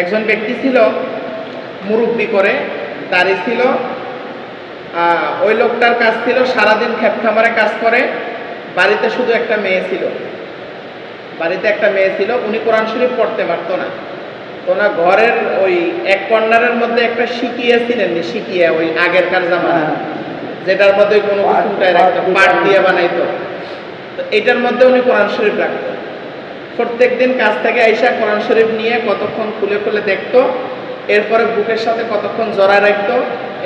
একজন ব্যক্তি ছিল, মুরব্বি করে, দাড়ি ছিল ওই লোকটার কাজ ছিল সারাদিন ক্ষেত খামারে কাজ করে, বাড়িতে শুধু একটা মেয়ে ছিল। বাড়িতে একটা মেয়ে ছিল, উনি কোরআন শরীফ পড়তে পারতো না। তো না ঘরের ওই এক কর্নারের মধ্যে একটা শিকিয়ে ছিলেন শিকিয়ে ওই আগেরকার জামানা, যেটার মধ্যে কোনো রাখতো, পাট দিয়ে বানাইতো। তো এটার মধ্যে উনি কোরআন শরীফ রাখতো। প্রত্যেক দিন কাজ থেকে আইসা কোরআন শরীফ নিয়ে কতক্ষণ খুলে খুলে দেখতো, এরপরে বুকের সাথে কতক্ষণ জড়ায় রাখতো,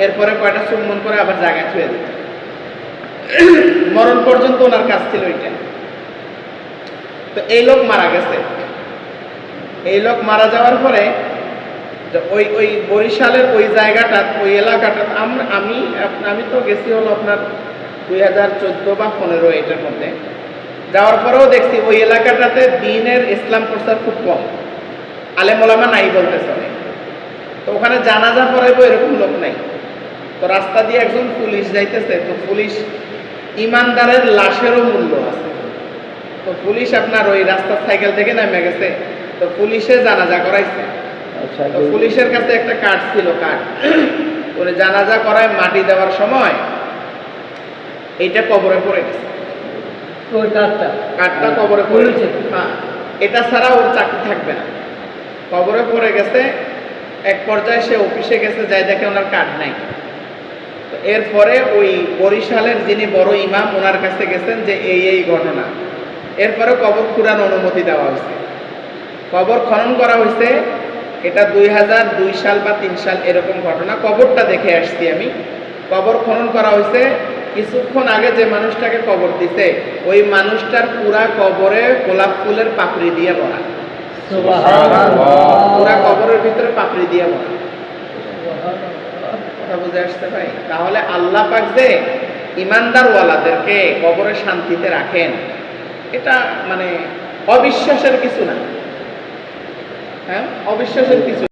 এরপরে কয়টা চুম্বন করে আবার জায়গায় ছুঁয়ে দিত। মরণ পর্যন্ত ওনার কাজ ছিল ওইটা তো এই লোক মারা গেছে। এই লোক মারা যাওয়ার পরে ওই ওই বরিশালের ওই জায়গাটা, ওই এলাকাটা আমি আমি তো গেছি হলো আপনার দুই হাজার চোদ্দ বা পনেরো এটার মধ্যে। যাওয়ার পরেও দেখছি ওই এলাকাটাতে দিনের ইসলাম প্রচার খুব কম। আলেমোলামা নাই বলতে চলে তো ওখানে জানাজা পড়াইবো এরকম লোক নাই। তো রাস্তা দিয়ে একজন পুলিশ যাইতেছে তো পুলিশ ইমানদারের লাশেরও মূল্য আছে। তো পুলিশ আপনার ওই রাস্তার সাইকেল থেকে নেমে গেছে তো পুলিশে জানাজা করাইছে। আচ্ছা তো পুলিশের কাছে একটা কার্ড ছিল কার্ড। ওরে জানাজা করায় মাটি দেওয়ার সময় এইটা কবরে পড়ে গেছে। ওই কার্ডটা। কবরে পড়েছে। হ্যাঁ এটা ছাড়া ওর চাকরি থাকবে না। কবরে পড়ে গেছে এক পর্যায়ে সে অফিসে গেছে যাই দেখে ওনার কার্ড নাই। এরপরে ওই বরিশালের যিনি বড় ইমাম ওনার কাছে গেছেন যে এই এই ঘটনা। এরপরে কবর খুঁড়ার অনুমতি দেওয়া হয়েছে। কবর খনন করা হয়েছে এটা দুই হাজার দুই সাল বা তিন সাল এরকম ঘটনা। কবরটা দেখে আসছি আমি। কবর খনন করা হয়েছে কিছুক্ষণ আগে যে মানুষটাকে কবর দিতে ওই মানুষটার পুরা কবরে গোলাপ ফুলের পাপড়ি দিয়ে ভরা। পুরা কবরের ভিতরে পাপড়ি দিয়ে ভরা। কথা বুঝে আসতে ভাই? তাহলে আল্লাহ পাক যে ইমানদার ওয়ালাদেরকে কবরে শান্তিতে রাখেন এটা মানে অবিশ্বাসের কিছু না। হ্যাঁ? অবিশ্বাসের কিছু